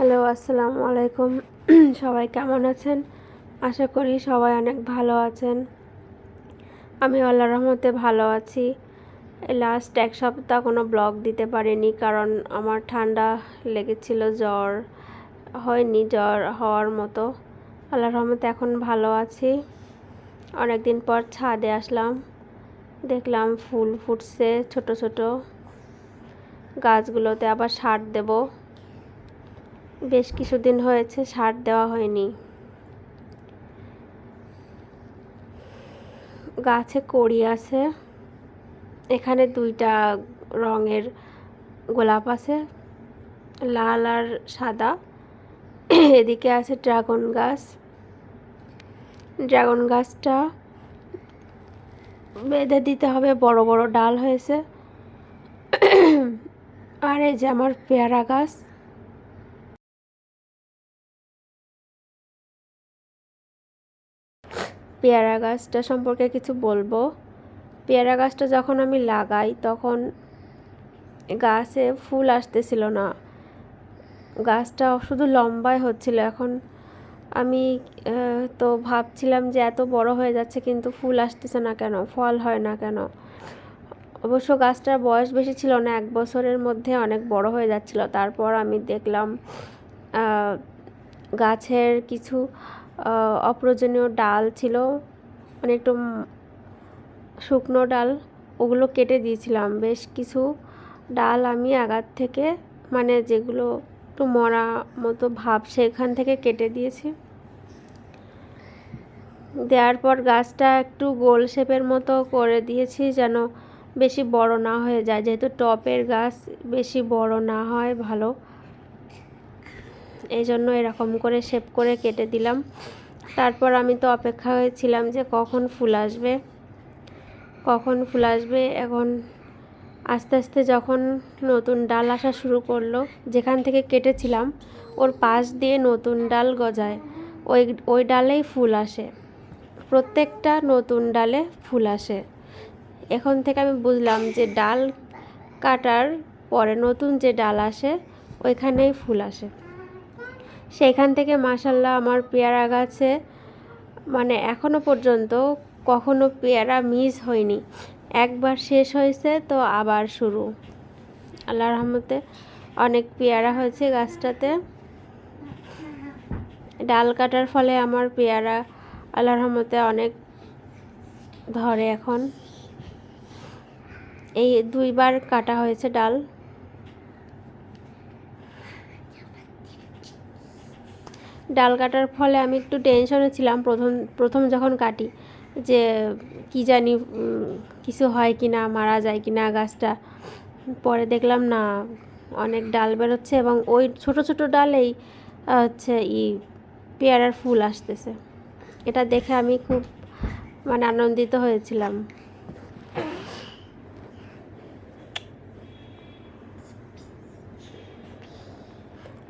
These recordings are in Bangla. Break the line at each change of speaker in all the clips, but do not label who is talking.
হ্যালো, আসসালামু আলাইকুম। সবাই কেমন আছেন? আশা করি সবাই অনেক ভালো আছেন। আমি আল্লাহ রহমতে ভালো আছি। লাস্ট এক সপ্তাহ কোনো ব্লগ দিতে পারিনি কারণ আমার ঠান্ডা লেগেছিল, জ্বর হয়নি, জ্বর হওয়ার মতো। আল্লাহ রহমতে এখন ভালো আছি। অনেক দিন পর ছাদে আসলাম। দেখলাম ফুল ফুটছে ছোট ছোট। গাছগুলোতে আবার সার দেবো। বেশ কিছুদিন হয়েছে, সার দেওয়া হয়নি। গাছে কড়ি আছে, এখানে দুইটা রঙের গোলাপ আছে, লাল আর সাদা। এদিকে আছে ড্রাগন গাছ। ড্রাগন গাছটা বেঁধে দিতে হবে, বড় বড় ডাল হয়েছে। আর এই যে আমার পেয়ারা গাছ পেয়ারা গাছটা সম্পর্কে কিছু বলব। পেয়ারা গাছটা যখন আমি লাগাই, তখন গাছে ফুল আসতেছিল না। গাছটা শুধু লম্বাই হচ্ছিল। এখন আমি তো ভাবছিলাম যে এত বড় হয়ে যাচ্ছে, কিন্তু ফুল আসতেছে না কেন? ফল হয় না কেন? অবশ্য গাছটার বয়স বেশি ছিল না, এক বছরের মধ্যে অনেক বড় হয়ে যাচ্ছিল। তারপর আমি দেখলাম গাছের কিছু অপ্রয়োজনীয় ডাল ছিল মানে একটু শুকনো ডাল, ওগুলো কেটে দিয়েছিলাম। বেশ কিছু ডাল আমি আগার থেকে মানে যেগুলো একটু মরা মতো ভাব, সেখান থেকে কেটে দিয়েছি। দেওয়ার পর গাছটা একটু গোল শেপের মতো করে দিয়েছি, যেন বেশি বড় না হয়ে যায়। যেহেতু টপের গাছ, বেশি বড় না হয়, ভালো। এই জন্য এরকম করে শেপ করে কেটে দিলাম। তারপর আমি তো অপেক্ষা হয়েছিলাম যে কখন ফুল আসবে। কখন ফুল আসবে? এখন আস্তে আস্তে যখন নতুন ডাল আসা শুরু করল, যেখান থেকে কেটেছিলাম, ওর পাশ দিয়ে নতুন ডাল গজায়। ওই ওই ডালেই ফুল আসে। প্রত্যেকটা নতুন ডালে ফুল আসে। এখন থেকে আমি বুঝলাম যে ডাল কাটার পরে নতুন যে ডাল আসে, ওইখানেই ফুল আসে। সেখান থেকে মাসাল্লাহ আমার পেয়ারা গাছে মানে এখনও পর্যন্ত কখনো পেয়ারা মিস হয়নি। একবার শেষ হয়েছে তো আবার শুরু। আল্লাহ রহমতে অনেক পেয়ারা হয়েছে গাছটাতে। ডাল কাটার ফলে আমার পেয়ারা আল্লাহ রহমতে অনেক ধরে এখন। এই দুইবার কাটা হয়েছে ডাল। ডাল কাটার ফলে আমি একটু টেনশনে ছিলাম প্রথম প্রথম যখন কাটি, যে কি জানি কিছু হয় কি না মারা যায় কি না গাছটা। পরে দেখলাম না, অনেক ডাল বেরোচ্ছে এবং ওই ছোট ছোট ডালেই হচ্ছে ই পেয়ারার ফুল আসতেছে। এটা দেখে আমি খুব মানে আনন্দিত হয়েছিলাম।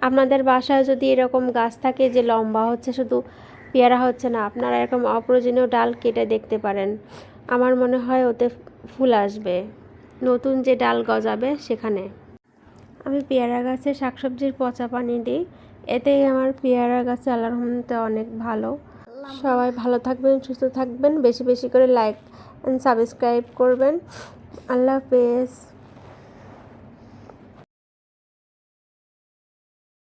আপনাদের বাসায় যদি এরকম গাছ থাকে যে লম্বা হচ্ছে, শুধু পেয়ারা হচ্ছে না, আপনারা এরকম অপ্রয়োজনীয় ডাল কেটে দেখতে পারেন। আমার মনে হয় ওতে ফুল আসবে। নতুন যে ডাল গজাবে সেখানে। আমি পেয়ারা গাছে শাকসবজির পচা পানি দিই। এতেই আমার পেয়ারা গাছে আল্লাহ রহমতে অনেক ভালো। সবাই ভালো থাকবেন, সুস্থ থাকবেন। বেশি বেশি করে লাইক অ্যান্ড সাবস্ক্রাইব করবেন। আল্লাহ হাফেজ।